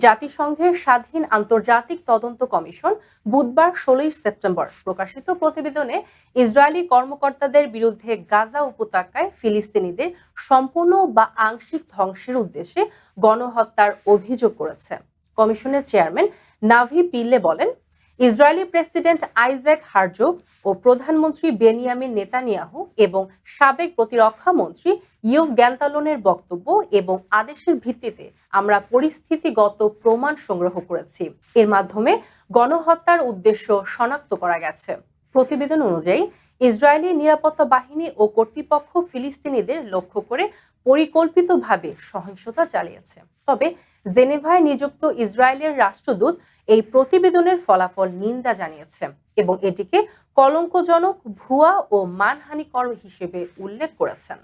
জাতিসংঘের স্বাধীন আন্তর্জাতিক তদন্ত কমিশন বুধবার ষোলোই সেপ্টেম্বর প্রকাশিত প্রতিবেদনে ইসরায়েলি কর্মকর্তাদের বিরুদ্ধে গাজা উপত্যকায় ফিলিস্তিনিদের সম্পূর্ণ বা আংশিক ধ্বংসের উদ্দেশ্যে গণহত্যার অভিযোগ করেছে। কমিশনের চেয়ারম্যান নাভি পিল্লে বলেন ইসরায়েলি প্রেসিডেন্ট আইজ্যাক হারজোগ ও প্রধানমন্ত্রী বেনিয়ামিন নেতানিয়াহু এবং সাবেক প্রতিরক্ষা মন্ত্রী ইউভ গ্যান্তালনের বক্তব্য এবং আদেশের ভিত্তিতে আমরা পরিস্থিতিগত প্রমাণ সংগ্রহ করেছি। এর মাধ্যমে গণহত্যার উদ্দেশ্য শনাক্ত করা গেছে। প্রতিবেদন অনুযায়ী, ইসরায়েলি নিরাপত্তা বাহিনী ও কর্তৃপক্ষ ফিলিস্তিনিদের লক্ষ্য করে পরিকল্পিতভাবে সহিংসতা চালিয়েছে। তবে জেনেভায় নিযুক্ত ইসরায়েলের রাষ্ট্রদূত এই প্রতিবেদনের ফলাফল নিন্দা জানিয়েছে এবং এটিকে কলঙ্কজনক ভুয়া ও মানহানিকর হিসেবে উল্লেখ করেছেন।